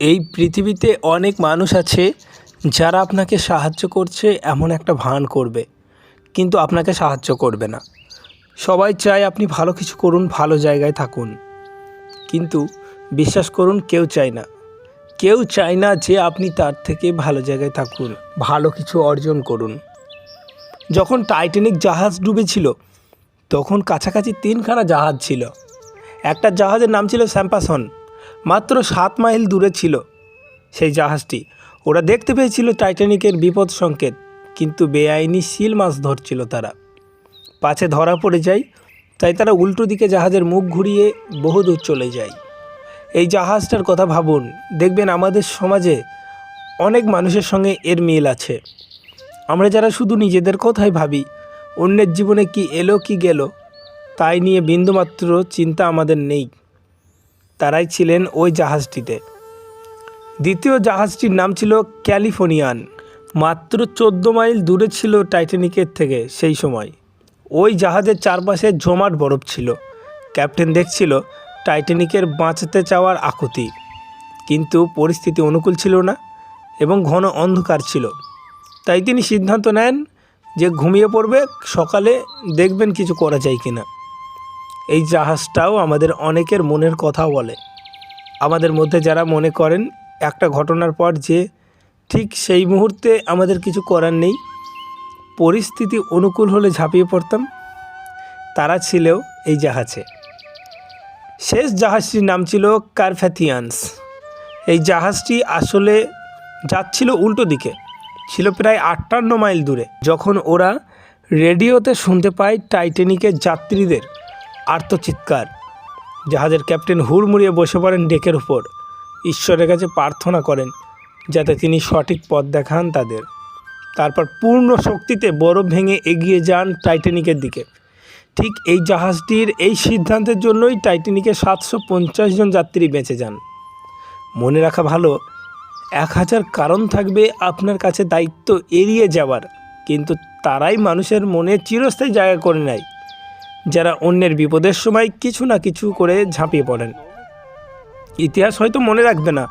এই পৃথিবীতে অনেক মানুষ আছে যারা আপনাকে সাহায্য করছে এমন একটা ভান করবে, কিন্তু আপনাকে সাহায্য করবে না। সবাই চায় আপনি ভালো কিছু করুন, ভালো জায়গায় থাকুন। কিন্তু বিশ্বাস করুন, কেউ চায় না। কেউ চায় না যে আপনি তার থেকে ভালো জায়গায় থাকুন, ভালো কিছু অর্জন করুন। যখন টাইটানিক জাহাজ ডুবেছিল, তখন কাছাকাছি তিনখানা জাহাজ ছিল। একটা জাহাজের নাম ছিল স্যাম্পাসন। মাত্র সাত মাইল দূরে ছিল সেই জাহাজটি। ওরা দেখতে পেয়েছিল টাইটানিকের বিপদ সংকেত, কিন্তু বেআইনি শিল মাছ ধরছিল তারা। পাছে ধরা পড়ে যায়, তাই তারা উল্টো দিকে জাহাজের মুখ ঘুরিয়ে বহু দূর চলে যায়। এই জাহাজটার কথা ভাবুন, দেখবেন আমাদের সমাজে অনেক মানুষের সঙ্গে এর মিল আছে। আমরা যারা শুধু নিজেদের কথাই ভাবি, অন্যের জীবনে কি এলো কি গেল, তাই নিয়ে বিন্দুমাত্র চিন্তা আমাদের নেই। তারাই ছিলেন ওই জাহাজটিতে। দ্বিতীয় জাহাজটির নাম ছিল ক্যালিফোর্নিয়ান। মাত্র চোদ্দ মাইল দূরে ছিল টাইটানিকের থেকে সেই সময়। ওই জাহাজের চারপাশে জমাট বরফ ছিল। ক্যাপ্টেন দেখছিল টাইটানিকের বাঁচাতে চাওয়ার আকুতি। কিন্তু পরিস্থিতি অনুকূল ছিল না এবং ঘন অন্ধকার ছিল। তাই তিনি সিদ্ধান্ত নেন যে ঘুমিয়ে পড়বে, সকালে দেখবেন কিছু করা যায় কিনা। এই জাহাজটাও আমাদের অনেকের মনের কথা বলে। আমাদের মধ্যে যারা মনে করেন একটা ঘটনার পর যে ঠিক সেই মুহূর্তে আমাদের কিছু করার নেই, পরিস্থিতি অনুকূল হলে ঝাঁপিয়ে পড়তাম। তারা ছিল এই জাহাজে। শেষ জাহাজটির নাম ছিল কারফ্যাথিয়ান্স এই জাহাজটি আসলে যাচ্ছিল উল্টো দিকে, ছিল প্রায় আটান্ন মাইল দূরে। যখন ওরা রেডিওতে শুনতে পায় টাইটানিকের যাত্রীদের আর্তচিৎকার। জাহাজের ক্যাপ্টেন হুড়মুড়িয়ে বসে পড়েন ডেকের উপর। ঈশ্বরের কাছে প্রার্থনা করেন যাতে তিনি সঠিক পথ দেখান তাদের। তারপর পূর্ণ শক্তিতে বরফ ভেঙে এগিয়ে যান টাইটানিকের দিকে। ঠিক এই জাহাজটির এই সিদ্ধান্তের জন্যই টাইটানিকে সাতশো পঞ্চাশ জন যাত্রী বেঁচে যান। মনে রাখা ভালো, এক হাজার কারণ থাকবে আপনার কাছে দায়িত্ব এড়িয়ে যাওয়ার, কিন্তু তারাই মানুষের মনে চিরস্থায়ী জায়গা করে নেয়। যারা অন্যের বিপদের সময় কিছু না কিছু করে ঝাঁপিয়ে পড়েন। ইতিহাস হয়তো মনে রাখবে না,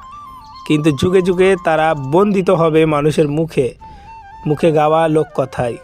কিন্তু যুগে যুগে তারা বন্দিত হবে মানুষের মুখে। মুখে গাওয়া লোক কথায়